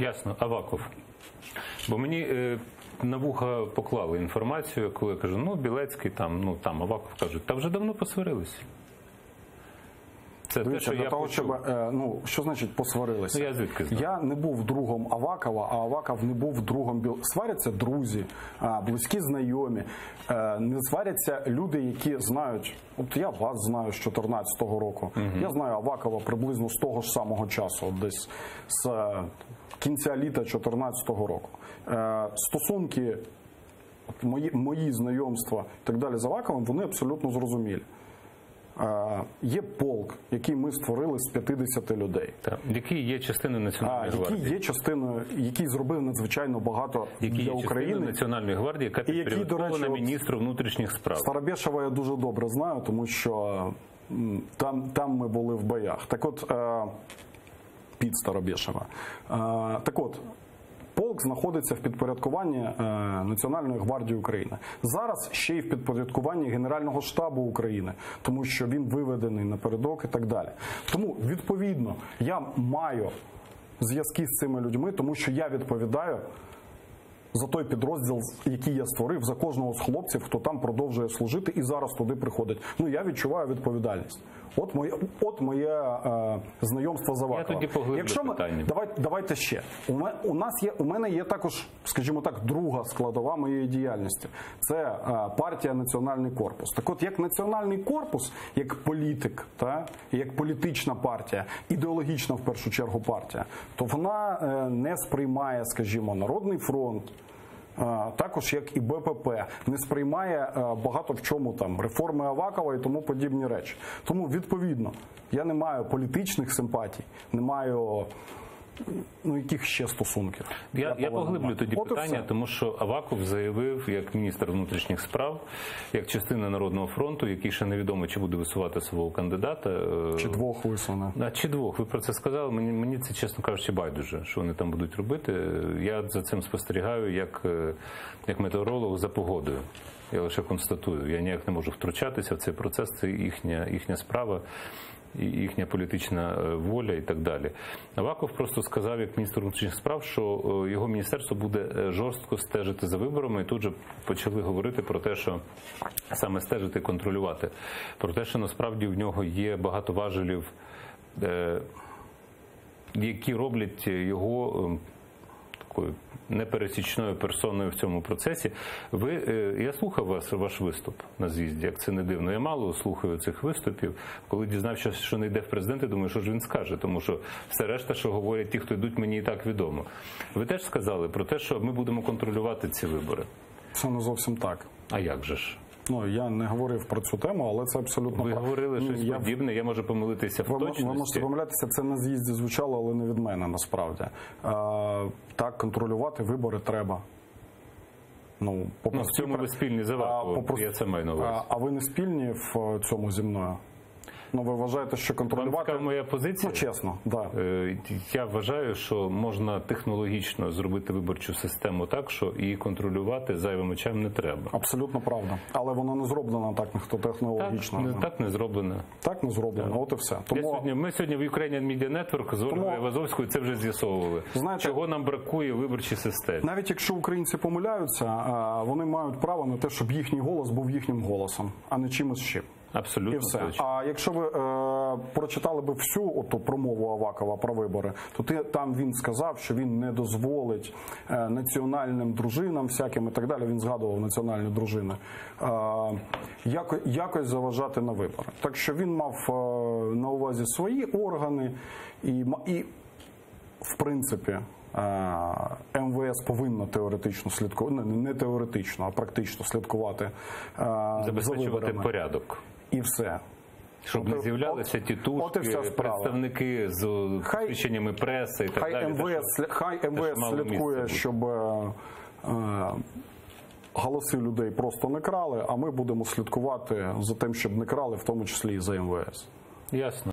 Ясно, Аваков. Бо мені е, на вуха поклали інформацію, коли я кажу, ну Білецький там, ну там Аваков кажуть, та вже давно посварилися. Це те, що для я того, почув. щоб е, ну що значить посварилися? Ну, я звідки знаю? Я не був другом Авакова, а Аваков не був другом Біл. Сваряться друзі, близькі знайомі. Е, Не сваряться люди, які знають. От я вас знаю з 2014 року. Я знаю Авакова приблизно з того ж самого часу, от десь з е, кінця літа 2014 року. Е, Стосунки, мої, мої знайомства і так далі з Аваковим, вони абсолютно зрозумілі. Є полк, який ми створили з 50 людей. Та, які є частиною А, Національної який гвардії. є частиною, який зробив надзвичайно багато Які для є України. Національної гвардії, яка підпорядкована міністру внутрішніх справ. Старобєшева я дуже добре знаю, тому що там, там ми були в боях. Так от, е, під Старобєшева. Е, так от, знаходиться в підпорядкуванні е, Національної гвардії України. Зараз ще й в підпорядкуванні Генерального штабу України, тому що він виведений напередок і так далі. Тому, відповідно, я маю зв'язки з цими людьми, тому що я відповідаю за той підрозділ, який я створив, за кожного з хлопців, хто там продовжує служити і зараз туди приходить. Ну я відчуваю відповідальність. От моє, от моє е, знайомство з Аваковим. тоді Якщо ми питання. давайте, давайте ще. У мене у нас є у мене є також, скажімо так, друга складова моєї діяльності. Це е, партія Національний корпус. Так, от як національний корпус, як політик, та як політична партія, ідеологічна в першу чергу партія, то вона е, не сприймає, скажімо, народний фронт. Також як і БПП не сприймає е, багато в чому там реформи Авакова і тому подібні речі. Тому відповідно я не маю політичних симпатій, не маю ну яких ще стосунків. Я, я поглиблю тоді От питання, тому що Аваков заявив як міністр внутрішніх справ, як частина Народного фронту, який ще невідомо чи буде висувати свого кандидата. е, чи двох висуне. А чи двох? Ви про це сказали? Мені мені це чесно кажучи, байдуже, що вони там будуть робити. Я за цим спостерігаю як, е, як метеоролог за погодою. Я лише констатую. Я ніяк не можу втручатися в цей процес. Це їхня їхня справа. Їхня політична е, воля і так далі. Аваков просто сказав, як міністр внутрішніх справ, що е, його міністерство буде е, жорстко стежити за виборами, і тут же почали говорити про те, що саме стежити контролювати. Про те, що насправді в нього є багато важелів які роблять його ем, такою непересічною персоною в цьому процесі. Ви е, я слухав вас ваш виступ на з'їзді, як це не дивно. Я мало слухаю цих виступів. Коли дізнався, що не йде в президенти, думаю, що ж він скаже, тому що все решта, що говорять ті, хто йдуть, мені і так відомо. Ви теж сказали про те, що ми будемо контролювати ці вибори. Це не зовсім так. А як же ж? Ну я не говорив про цю тему, але це абсолютно Ви говорили Ні, щось я подібне, я можу помилитися в Ви, м- ви можете помилятися, це на з'їзді звучало, але не від мене насправді. А, так, контролювати вибори треба. Ну, по Ну, в цьому ви спільні з А, Аваковим, я це маю на увазі. А, а ви не спільні в е, цьому зі мною? Ну, ви вважаєте, що контролювати. цікава моя позиція? Ну, чесно, да. Е, Я вважаю, що можна технологічно зробити виборчу систему так, що її контролювати зайвим очам не треба. Абсолютно правда. Але воно не зроблено так, ніхто Так, технологічно. не, так не зроблено. Так не зроблено, от і все. Я Тому сьогодні, ми сьогодні в Ukrainian Media Network з Ольгою Вазовською це вже з'ясовували. Знаєте- Чого нам бракує виборчій системі? навіть якщо українці помиляються, вони мають право на те, щоб їхній голос був їхнім голосом, а не чимось ще. Абсолютно І все. А якщо ви е, прочитали би всю оту промову Авакова про вибори, то ти там він сказав, що він не дозволить е, національним дружинам, всяким і так далі. Він згадував національні дружини, е, яко, якось заважати на вибори. Так що він мав е, на увазі свої органи і, і в принципі. е, МВС повинно теоретично слідкувати, не, не теоретично, а практично слідкувати е, за Забезпечувати порядок. І все. Щоб От- не з'являлися от- тітушки, от представники з Хай- преси і так Хай далі. МВС, що- хай МВС слідкує, щоб е, е, голоси людей просто не крали, а ми будемо слідкувати за тим, щоб не крали, в тому числі і за МВС. Ясно.